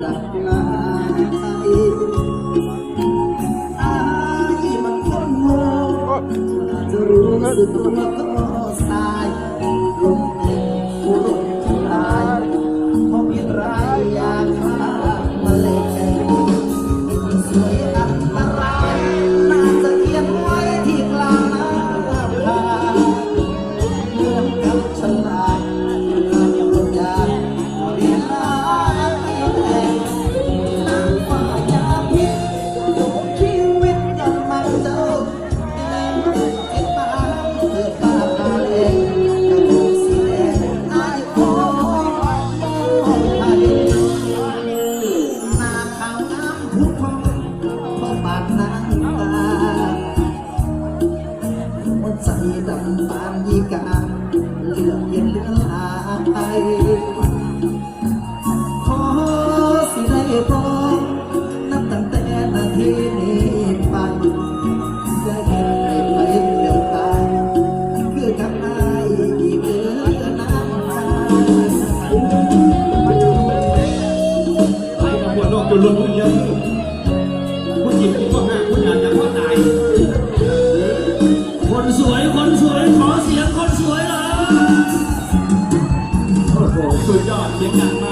รู้สึกตัวก็สา หัวใจดำตามยีกาเลือกเย็นเลือหายขอสิได้พร้อนับตั้งแต่นาทีนี้ไปจะเห็นไปเดียวตายคือทำบนายกี่เดือนนานไปหัวโลกจนลุก 嗯。